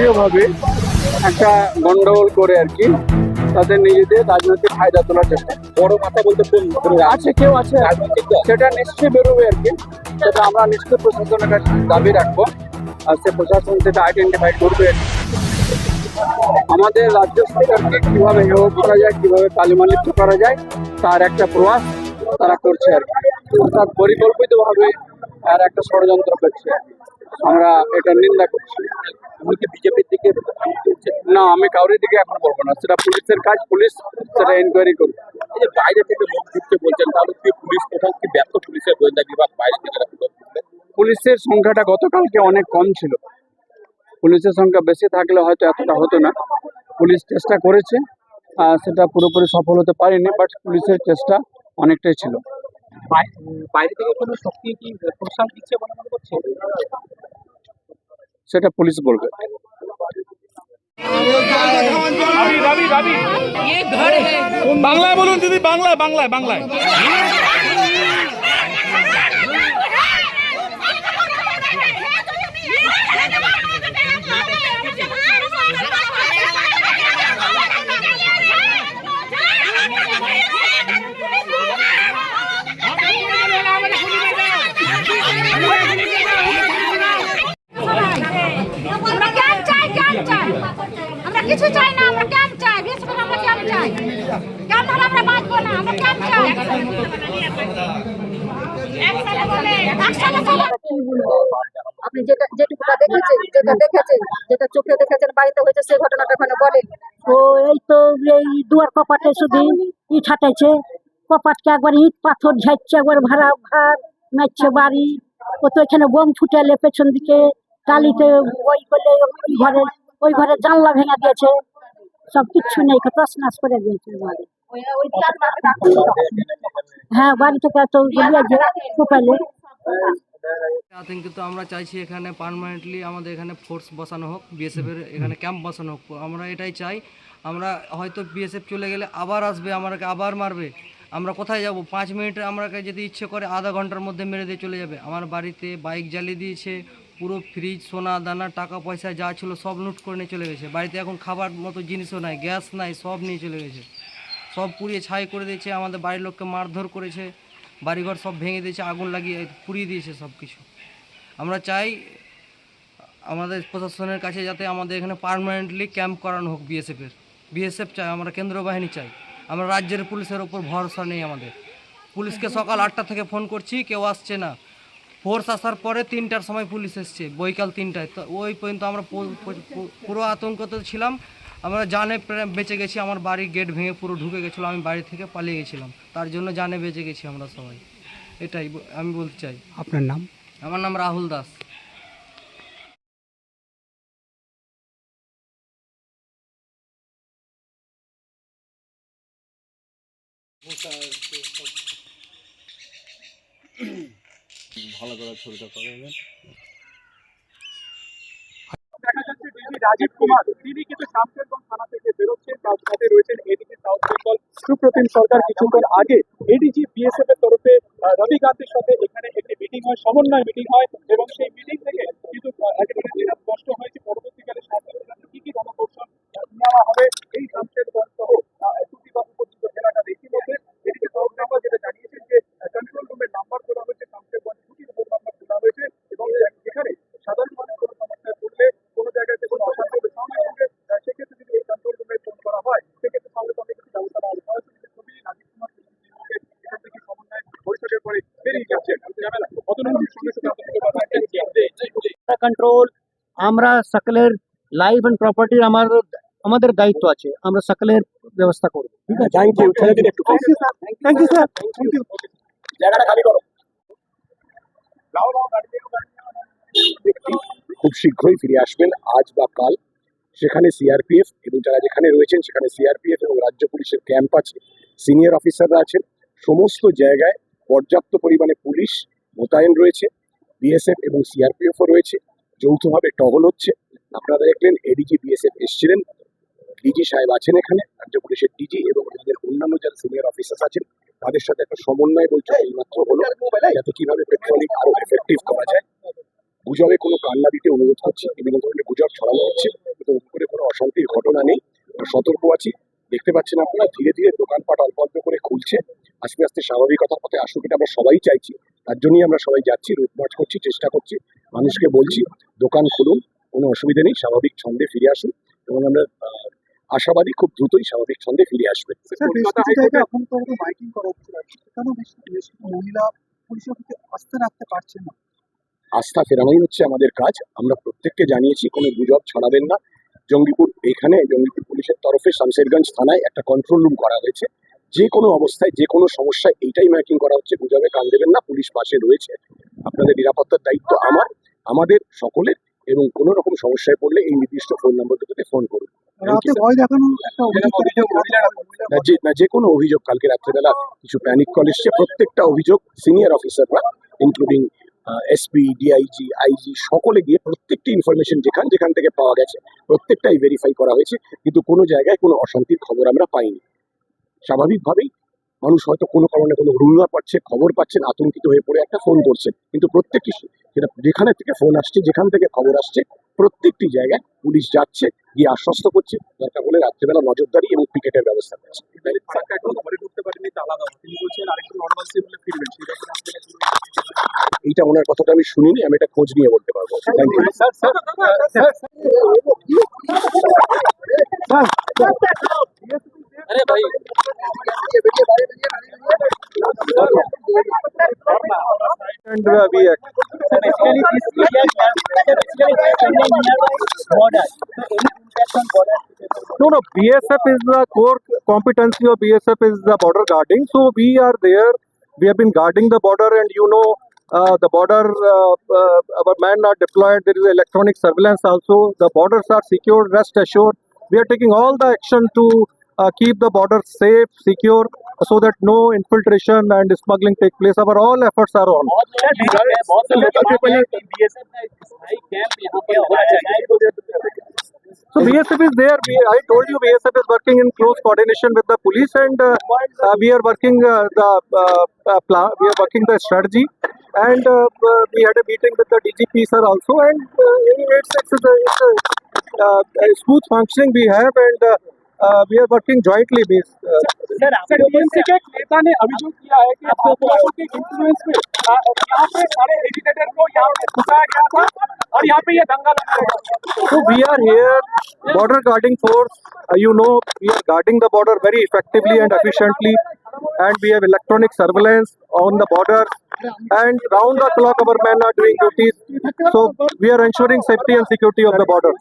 সক্রিয়ভাবে একটা গন্ডগোল করে আর কি তাদের নিজেদের রাজনৈতিক ফায়দা তোলার চেষ্টা বড় মাথা বলতে আছে কেউ আছে? সেটা নিশ্চয়ই বেরোবে আর কি। সেটা আমরা নিশ্চয়ই প্রশাসনের কাছে দাবি রাখব। আর সে প্রশাসন সেটা আইডেন্টিফাই করবে। আমাদের রাজ্য সরকারকে কীভাবে হেয় করা যায় কীভাবে কালিমালিপ্ত করা যায় তার একটা প্রয়াস তারা করছে আর কি। অর্থাৎ পরিকল্পিতভাবে আর একটা ষড়যন্ত্র করছে। আমরা এটা নিন্দা করছি। তুমি কি বিজেপির দিকে না, আমি কাউরি দিকে এখন বলব না। সেটা পুলিশের কাজ, পুলিশ সেটা ইনকোয়ারি করবে এই যে বাইরে থেকে লোক ঢুকতে বলছেন, তাহলে কি পুলিশ কোথাও কি ব্যর্থ? পুলিশের গোয়েন্দা বিভাগ বাইরে থেকে পুলিশের সংখ্যাটা গতকালকে অনেক কম ছিল। পুলিশের সংখ্যা বেশি থাকলে হয়তো এতটা হতো না। পুলিশ চেষ্টা করেছে সেটা পুরোপুরি সফল হতে পারেনি বাট পুলিশের চেষ্টা অনেকটাই ছিল। বাইরে থেকে কোনো শক্তি কি প্রশাসন দিচ্ছে বলে মনে করছে? সেটা পুলিশ বলবে। বাংলায় বলুন দিদি বাংলায় বাংলায় বাংলায় আমরা ক্যাম্প চাই ক্যাম্প চাই আমরা কিছু চাই না আমরা ক্যাম্প চাই বিশেষ করে আমরা ক্যাম্প চাই ক্যাম্প হলে আমরা বাঁচবো না আমরা ক্যাম্প চাই একসাথে চলো আপনি যেটা যেটুকুটা দেখেছেন যেটা দেখেছেন? যেটা চোখে দেখেছেন বাড়িতে হয়েছে সেই ঘটনাটা ওখানে বলেন। ও এই তো এই দুয়ার কপাটে শুধু ইট হাঁটাইছে কপাটকে একবার ইট পাথর ঝাইছে একবার ভাড়া ভার মারছে বাড়ি। ও তো এখানে বোম ফুটালে পেছন দিকে টালিতে ওই করলে ওই ঘরে ওই ঘরে জানলা ভেঙে দিয়েছে। সব কিচ্ছু নেই তস করে দিয়েছে বাড়ি। হ্যাঁ বাড়ি থেকে তো গলিয়াছে কোপাইলে আতঙ্কিত আমরা চাইছি এখানে পার্মানেন্টলি আমাদের এখানে ফোর্স বসানো হোক বিএসএফ এর এখানে ক্যাম্প বসানো হোক। আমরা এটাই চাই। আমরা হয়তো বিএসএফ চলে গেলে আবার আসবে আমাকে আবার মারবে। আমরা কোথায় যাব? পাঁচ মিনিটে আমাকে যদি ইচ্ছে করে আধা ঘণ্টার মধ্যে মেরে দিয়ে চলে যাবে। আমার বাড়িতে বাইক জ্বালিয়ে দিয়েছে, পুরো ফ্রিজ সোনা, দানা, টাকা, পয়সা যা ছিল সব লুট করে নিয়ে চলে গেছে। বাড়িতে এখন খাবার মতো জিনিসও নাই গ্যাস নাই, সব নিয়ে চলে গেছে। সব পুড়িয়ে ছাই করে দিয়েছে, আমাদের বাড়ির লোককে মারধর করেছে। বাড়িঘর সব ভেঙে দিয়েছে, আগুন লাগিয়ে পুড়িয়ে দিয়েছে সব কিছু আমরা চাই আমাদের প্রশাসনের কাছে যাতে আমাদের এখানে পার্মানেন্টলি ক্যাম্প করানো হোক বিএসএফের বিএসএফ চাই, আমরা কেন্দ্র বাহিনী চাই। আমরা রাজ্যের পুলিশের ওপর ভরসা নেই আমাদের। পুলিশকে সকাল আটটা থেকে ফোন করছি, কেউ আসছে না। ফোর্স আসার পরে তিনটার সময় পুলিশ এসছে, বৈকাল তিনটায়। তো ওই পর্যন্ত আমরা পুরো আতঙ্কতে ছিলাম। আমরা জানে বেঁচে গেছি আমার বাড়ির গেট ভেঙে পুরো ঢুকে গেছিল আমি বাড়ি থেকে পালিয়ে গেছিলাম। তার জন্য জানে বেঁচে গেছি আমরা সবাই। এটাই আমি বলতে চাই। আপনার নাম? আমার নাম রাহুল দাস। দেখা যাচ্ছে ডিজি রাজীব কুমার। তিনি কিন্তু শামশেরগঞ্জ থানা থেকে বেরোচ্ছেন, তার সাথে রয়েছেন এডিজি সাউথ বেঙ্গল সুপ্রতিম সরকার। কিছুক্ষণ আগে এডিজি বিএসএফ এর তরফে রবি গান্ধীর সাথে এখানে একটি মিটিং হয়, সমন্বয় মিটিং হয় এবং সেই মিটিং থেকে কিন্তু একেবারে যেটা স্পষ্ট হয়েছে। পরবর্তীকালে শাসনের জন্য কি কি রণকৌশল নেওয়া হবে, এই শামশেরগঞ্জ সহ সুতিবা উপযুক্ত এলাকা ইতিমধ্যে এদিকে সাউথ যেটা জানিয়েছেন যে কন্ট্রোল রুমের নাম্বার তোলা হয়েছে শামশেরগঞ্জ দুটি রুমের নাম্বার তোলা হয়েছে এবং এখানে সাধারণ মানুষ কোনো সমস্যায় পড়লে কোনো জায়গাতে কোনো অশান্তি হবে সঙ্গে সঙ্গে আহ, সেক্ষেত্রে যদি এই কন্ট্রোল রুমে ফোন করা হয় সেক্ষেত্রে সঙ্গে সঙ্গে কিছু ব্যবস্থা নেওয়া হবে সরাসরি যে ছবি রাজীব কুমার কিন্তু নিজেকে এখান থেকে সমন্বয় বৈঠকের পরে বেরিয়ে যাচ্ছে অতনুর সঙ্গে সঙ্গে আপনাদেরকে কথা যে কন্ট্রোল আমরা সকলের লাইফ এন্ড প্রপার্টির আমার আমাদের দায়িত্ব আছে। আমরা সকলের ব্যবস্থা করব। ঠিক আছে? থ্যাংক ইউ দিন একটু thank you sir thank you sir thank you জায়গাটা খালি করো। লাও লাও গাড়ি দিও গাড়ি দিও। খুব শীঘ্রই ফিরে আসবেন আজ বা কাল। সেখানে সিআরপিএফ এবং যারা যেখানে রয়েছেন সেখানে সিআরপিএফ এবং রাজ্য পুলিশের ক্যাম্প আছে। সিনিয়র অফিসাররা আছেন। সমস্ত জায়গায় পর্যাপ্ত পরিমাণে পুলিশ মোতায়েন রয়েছে। বিএসএফ এবং সিআরপিএফও রয়েছে। যৌথভাবে টহল হচ্ছে। আপনারা দেখলেন এডিজি বিএসএফ এসছিলেন। ডিজি সাহেব আছেন এখানে, রাজ্য পুলিশের ডিজি এবং আমাদের অন্যান্য যারা সিনিয়র অফিসার আছেন, তাদের সাথে একটা সমন্বয় বৈঠক এইমাত্র হলো। যাতে কীভাবে পেট্রোলিং আরও এফেক্টিভ করা যায়। গুজবে কোনো কান্না দিতে অনুরোধ করছি, বিভিন্ন ধরনের গুজব ছড়ানো হচ্ছে। কিন্তু উপরে কোনো অশান্তির ঘটনা নেই। সতর্ক আছি। দেখতে পাচ্ছেন আপনারা, ধীরে ধীরে দোকানপাট অল্প অল্প করে খুলছে। আস্তে আস্তে স্বাভাবিকতার পথে আসুক, এটা আমরা সবাই চাইছি। তার জন্যই আমরা সবাই যাচ্ছি রুট করছি, চেষ্টা করছি। মানুষকে বলছি দোকান খুলুন কোনো অসুবিধা নেই স্বাভাবিক ছন্দে ফিরে আসুন এবং আমরা আশাবাদী খুব দ্রুতই স্বাভাবিক ছন্দে ফিরে আসবে। আস্থা ফেরানোই হচ্ছে আমাদের কাজ। আমরা প্রত্যেককে জানিয়েছি কোনো গুজব ছড়াবেন না। জঙ্গিপুর এখানে জঙ্গিপুর পুলিশের তরফে শামশেরগঞ্জ থানায় একটা কন্ট্রোল রুম করা হয়েছে। যে কোনো অবস্থায় যে কোনো সমস্যায় এইটাই ম্যাকিং করা হচ্ছে। গুজবে কান দেবেন না পুলিশ পাশে রয়েছে। আপনাদের নিরাপত্তার দায়িত্ব আমার আমাদের সকলের এবং কোনো রকম সমস্যায় পড়লে এই নির্দিষ্ট ফোন নম্বর দুটোতে ফোন করুন। রাতে ভয় দেখানো একটা অভিযোগ না যে না যে কোনো অভিযোগ কালকে রাত্রেবেলা কিছু প্যানিক কল এসছে। প্রত্যেকটা অভিযোগ সিনিয়র অফিসাররা ইনক্লুডিং এসপি ডিআইজি আইজি সকলে গিয়ে প্রত্যেকটি ইনফরমেশন যেখান যেখান থেকে পাওয়া গেছে প্রত্যেকটাই ভেরিফাই করা হয়েছে। কিন্তু কোনো জায়গায় কোনো অশান্তির খবর আমরা পাইনি। স্বাভাবিকভাবেই মানুষ হয়তো কোনো কারণে কোনো রুমা পাচ্ছে খবর পাচ্ছেন আতঙ্কিত হয়ে পড়ে একটা ফোন করছেন কিন্তু প্রত্যেকটি সেটা যেখানে থেকে ফোন আসছে যেখান থেকে খবর আসছে প্রত্যেকটি জায়গায় পুলিশ যাচ্ছে গিয়ে আশ্বস্ত করছে দরকার হলে রাত্রেবেলা নজরদারি এবং পিকেটের ব্যবস্থা করছে এইটা ওনার কথাটা আমি শুনিনি আমি এটা খোঁজ নিয়ে বলতে পারব। Thank you sir sir sir No, no, BSF is the core competency of BSF is the border guarding. So we are there. We have been guarding the border, and you know, uh, the border, uh, uh, our men are deployed. There is electronic surveillance also. The borders are secured. Rest assured, we are taking all the action to uh, keep the border safe, secure, so that no infiltration and smuggling take place. Our all efforts are on. So BSF is there. I told you BSF is working in close coordination with the police, and uh, uh, we are working uh, the uh, uh, plan. We are working the strategy, and uh, uh we had a meeting with the DGP sir also, and uh, it's, it's, it's, it's uh, a smooth functioning we have, and. Uh, we are working jointly base sir sir नेता ने किया है कि के influence में पे सारे को यहाँ पे गया था और यहाँ पे ये दंगा लगा तो we are here border guarding force you know we are guarding the border very effectively and efficiently and we have electronic surveillance on the border and round the clock our men are doing duties. So we are ensuring safety and security of the border.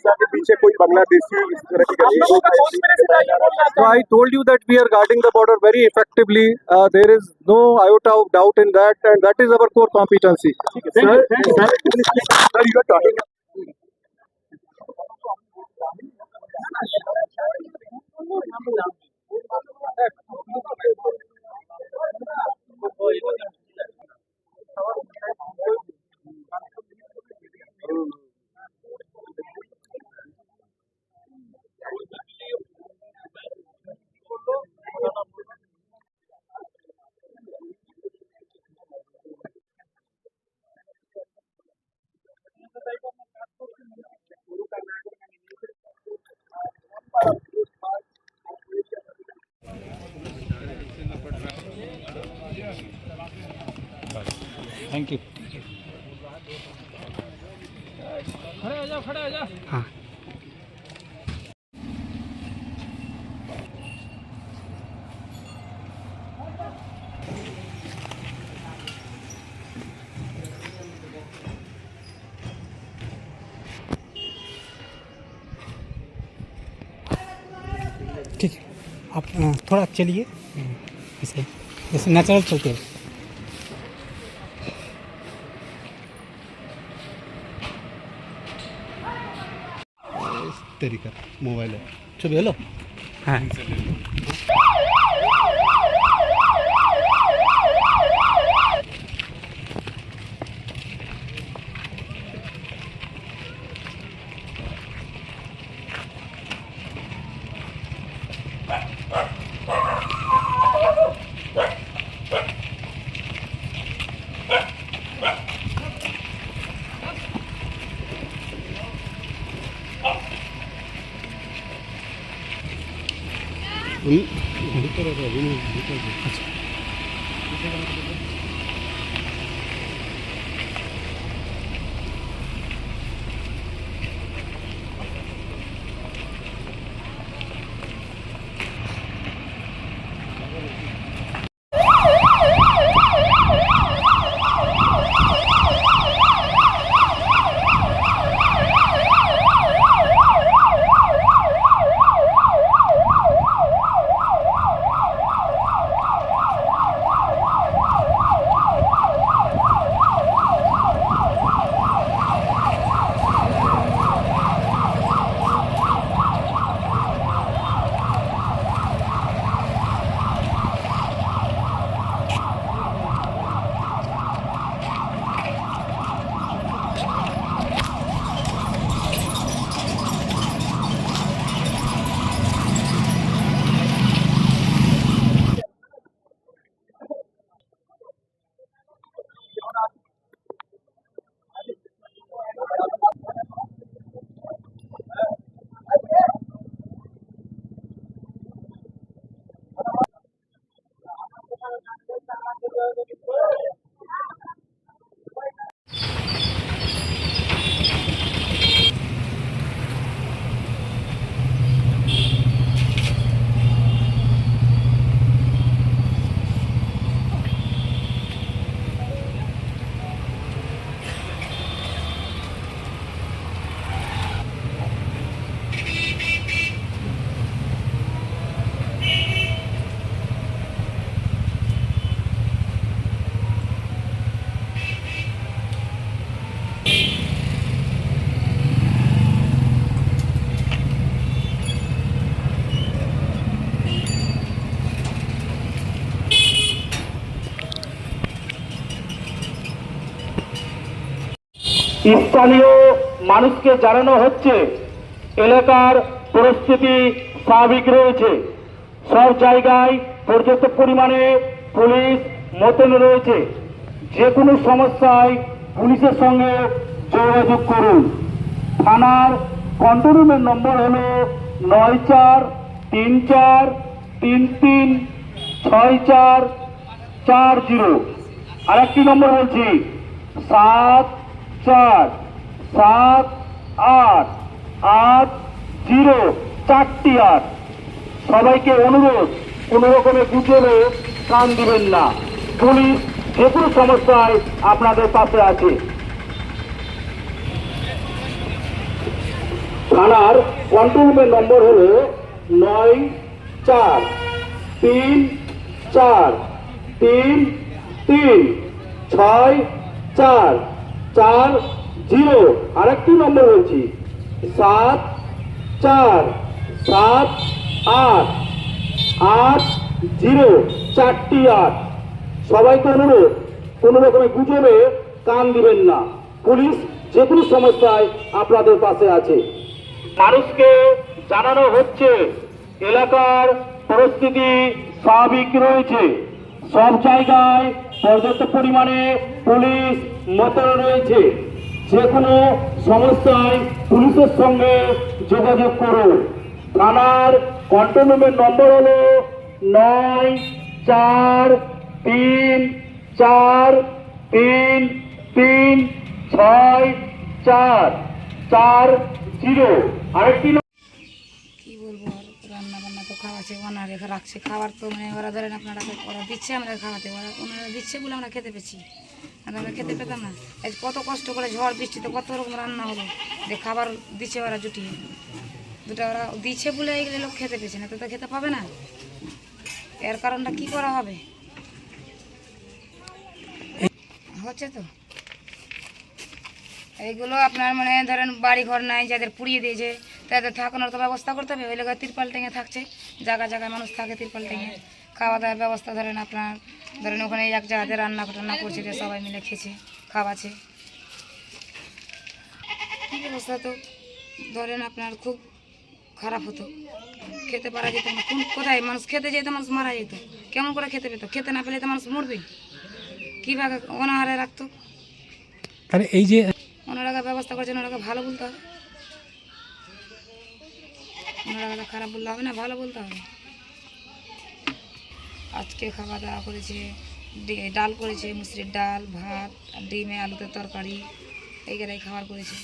So I told you that we are guarding the border very effectively. Uh, there is no iota of doubt in that and that is our core competency. Sir, you 我们到北方不喝一杯 thank you खड़े हो जाओ खड़े हो जाओ। हाँ। ठीक है। आप थोड़ा चलिए। इसे जैसे नेचुरल चलते हैं। তরিকা মোবাইলে। ছবি হলো? হ্যাঁ। স্থানীয় মানুষকে জানানো হচ্ছে, এলাকার পরিস্থিতি স্বাভাবিক রয়েছে। সব জায়গায় পর্যাপ্ত পরিমাণে পুলিশ মোতায়েন রয়েছে। যে কোনো সমস্যায় পুলিশের সঙ্গে যোগাযোগ করুন। থানার কন্ট্রোল রুমের নম্বর হল নয় চার তিন চার তিন তিন ছয় চার চার জিরো। আরেকটি নম্বর বলছি, সাত চার, সাত, আট আট, জিরো, চারটি আট। সবাইকে অনুরোধ, কোনো রকমের গুজবে কান দিবেন না। পুলিশ যে কোনো সমস্যায় আপনাদের পাশে আছে। থানার কন্ট্রোল রুমের নম্বর হলো নয়, চার, তিন চার, তিন তিন, ছয়, চার। চার, জিরো। আরেকটি নম্বর বলছি। সাত, চার, সাত, আট আট, জিরো, চারটি আট। সবাইকে অনুরোধ, কোনো রকমের গুজবে কান দিবেন না। পুলিশ যে কোনো সমস্যায় আপনাদের পাশে আছে। মানুষকে জানানো হচ্ছে, এলাকার পরিস্থিতি স্বাভাবিক রয়েছে। সব জায়গায় পর্যাপ্ত পরিমাণে পুলিশ মোতায়েন রয়েছে। যে কোনো সমস্যায় পুলিশের সঙ্গে যোগাযোগ করুন। থানার কন্ট্রোল রুমের নম্বর হলো নয় চার তিন চার তিন তিন ছয় চার চার জিরো। আরেকটি কি বলব আর রান্না বান্না তো খাওয়াচ্ছে, ওনারা রেখে রাখছে। খাবার তো মানে ওরা ধরেন আপনারা ওরা দিচ্ছে, আমরা খাওয়াতে ওরা ওনারা দিচ্ছে বলে আমরা খেতে পেয়েছি। আর আমরা খেতে পেতাম না। এই কত কষ্ট করে ঝড় বৃষ্টিতে কত রকম রান্না হলো। যে খাবার দিচ্ছে ওরা জুটিয়ে দুটো ওরা দিচ্ছে বলে এইগুলো লোক খেতে পেয়েছে না তো তো খেতে পাবে না। এর কারণটা কি করা হবে? হচ্ছে তো। এইগুলো আপনার মানে ধরেন বাড়ি ঘর নাই, যাদের পুড়িয়ে দিয়েছে, তাদের থাকানোর তো ব্যবস্থা করতে হবে। ওই লোক তিরপাল টেঙে থাকছে। জায়গা জায়গায় মানুষ থাকে তিরপাল টেঙে খাওয়া দাওয়ার ব্যবস্থা ধরেন আপনার ধরেন ওখানে এক জায়গাতে রান্না টান্না করছে যে সবাই মিলে খেছে খাওয়াছে ব্যবস্থা তো? ধরেন আপনার খুব খারাপ হতো। খেতে পারা যেত না। কোন কোথায়? মানুষ খেতে যেত মানুষ মারা যেত। কেমন করে খেতে পেতো? খেতে না পেলে তো মানুষ মরবে। কীভাবে অনাহারে রাখতো? তাহলে এই যে ওনারা ব্যবস্থা করেছেন ওনাকে ভালো বলতে হবে। ওনারা খারাপ বললে হবে না, ভালো বলতে হবে। আজকে খাওয়া দাওয়া করেছে ডাল করেছে, মুসুরির ডাল, ভাত, ডিমে আলুতে তরকারি এইগুলাই খাবার করেছে।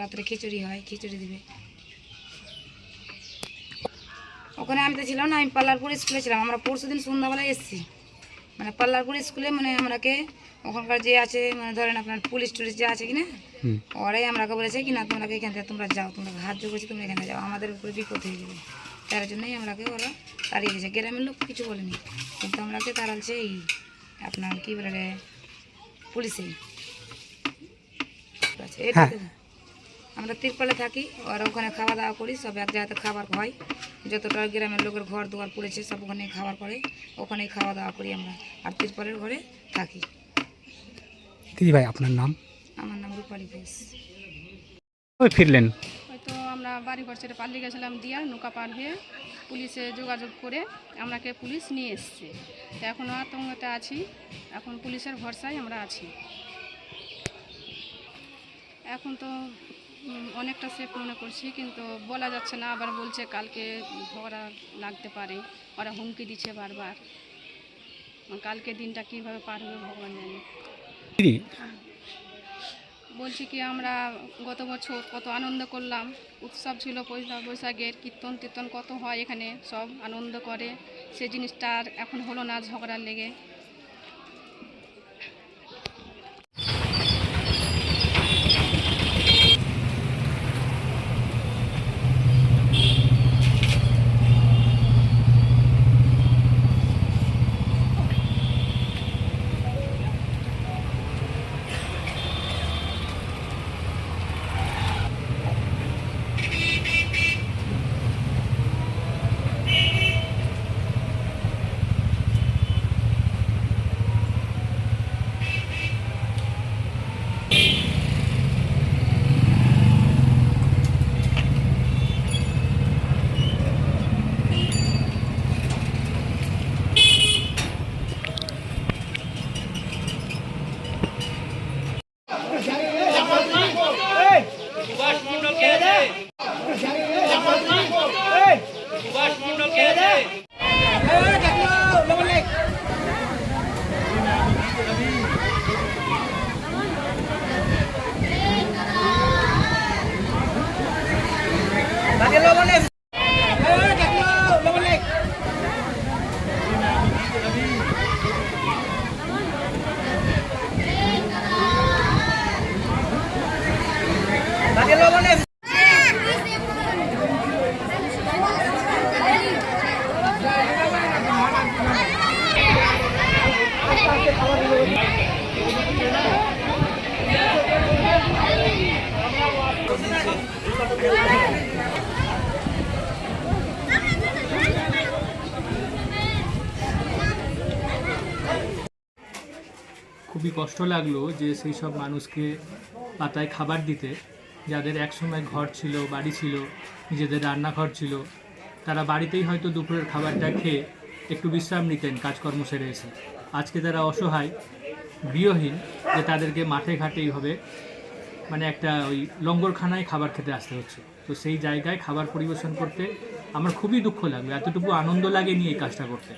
রাত্রে খিচুড়ি হয়, খিচুড়ি দিবে। ওখানে আমি তো ছিলাম না, আমি পাল্লারপুর স্কুলে ছিলাম, আমরা পরশু দিন সন্ধ্যাবেলায় এসেছি। মানে পাল্লারপুর স্কুলে মানে আমরাকে ওখানকার যে আছে মানে ধরেন আপনার পুলিশ টুলিশ যে আছে কিনা ওরাই আমরাকে বলেছে কি না তোমরা এখান থেকে তোমরা যাও তোমরা হাত জোগাচ্ছি তোমরা এখানে যাও। আমাদের উপরে বিপদ হয়ে যাবে। তার জন্যই আমরাকে ওরা তাড়িয়ে দিয়েছে। গ্রামের লোক কিছু বলেনি। কিন্তু আমরাকে তাড়ালছে এই আপনার কী বলে রে পুলিশেই। আছে, আমরা তিরপালে থাকি আর ওখানে খাওয়া দাওয়া করি সব এক জায়গাতে খাবার হয়। যতটা গ্রামের লোকের ঘর দুয়ার পড়েছে সব ওখানে খাওয়ার করে ওখানেই খাওয়া দাওয়া করি আমরা। আর তিরপালের ঘরে থাকি। দিদি ভাই আপনার নাম? আমার নাম রূপালী ঘোষ। ফিরলেন? হয়তো আমরা বাড়ি ঘর ছেড়ে পাল্লি গেছিলাম দিয়া নৌকা পার হয়ে পুলিশে যোগাযোগ করে আমাকে পুলিশ নিয়ে এসছে। তো এখনও আতঙ্কতে আছি এখন পুলিশের ভরসায় আমরা আছি। এখন তো অনেকটা সেফ মনে করছি কিন্তু বলা যাচ্ছে না আবার বলছে কালকে ঝগড়া লাগতে পারে। ওরা হুমকি দিচ্ছে বারবার। কালকে দিনটা কীভাবে পার হবে ভগবান জানে। বলছি কি আমরা গত বছর কত আনন্দ করলাম। উৎসব ছিল পয়সা বৈশাখের কীর্তন টীর্তন কত হয় এখানে সব আনন্দ করে। সে জিনিসটা আর এখন হলো না ঝগড়ার লেগে। কষ্ট লাগল যে সেই সব মানুষকে পাতায় খাবার দিতে, যাদের একসময় ঘর ছিল, বাড়ি ছিল, নিজেদের রান্নাঘর ছিল, তারা বাড়িতেই হয়তো দুপুরের খাবারটা খেয়ে একটু বিশ্রাম নিতেন কাজকর্ম সেরে এসে। আজকে তারা অসহায়, গৃহহীন, যে তাদেরকে মাঠে ঘাটে এইভাবে মানে একটা ওই লঙ্গরখানায় খাবার খেতে আসতে হচ্ছে। তো সেই জায়গায় খাবার পরিবেশন করতে আমার খুবই দুঃখ লাগবে এতটুকু আনন্দ লাগে নিয়ে এই কাজটা করতে।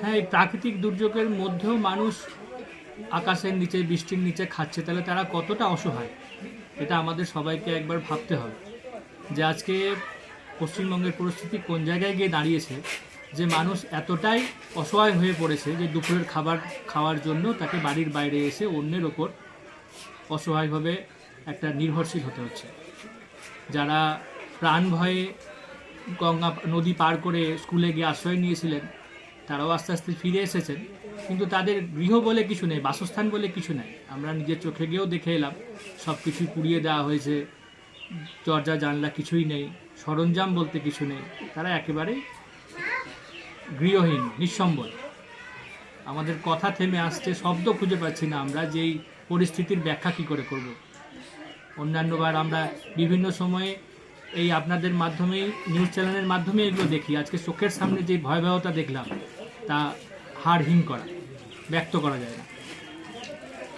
হ্যাঁ এই প্রাকৃতিক দুর্যোগের মধ্যেও মানুষ আকাশের নিচে, বৃষ্টির নিচে খাচ্ছে। তাহলে তারা কতটা অসহায়? এটা আমাদের সবাইকে একবার ভাবতে হবে। যে আজকে পশ্চিমবঙ্গের পরিস্থিতি কোন জায়গায় গিয়ে দাঁড়িয়েছে, যে মানুষ এতটাই অসহায় হয়ে পড়েছে যে দুপুরের খাবার খাওয়ার জন্য তাকে বাড়ির বাইরে এসে অন্যের ওপর অসহায়ভাবে একটা নির্ভরশীল হতে হচ্ছে। যারা প্রাণ ভয়ে গঙ্গা নদী পার করে স্কুলে গিয়ে আশ্রয় নিয়েছিলেন তারাও আস্তে আস্তে ফিরে এসেছেন। কিন্তু তাদের গৃহ বলে কিছু নেই, বাসস্থান বলে কিছু নেই। আমরা নিজের চোখে গিয়েও দেখে এলাম সব কিছুই পুড়িয়ে দেওয়া হয়েছে। দরজা, জানলা কিছুই নেই, সরঞ্জাম বলতে কিছু নেই। তারা একেবারেই গৃহহীন, নিঃসম্বল। আমাদের কথা থেমে আসছে, শব্দ খুঁজে পাচ্ছি না আমরা যে এই পরিস্থিতির ব্যাখ্যা কী করে করব। অন্যান্যবার আমরা বিভিন্ন সময়ে এই আপনাদের মাধ্যমেই, নিউজ চ্যানেলের মাধ্যমে এগুলো দেখি। আজকে চোখের সামনে যে ভয়াবহতা দেখলাম তা হাড়হীন করা ব্যক্ত করা যায় না।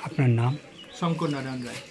আপনার নাম? শঙ্কর নারায়ণ রায়।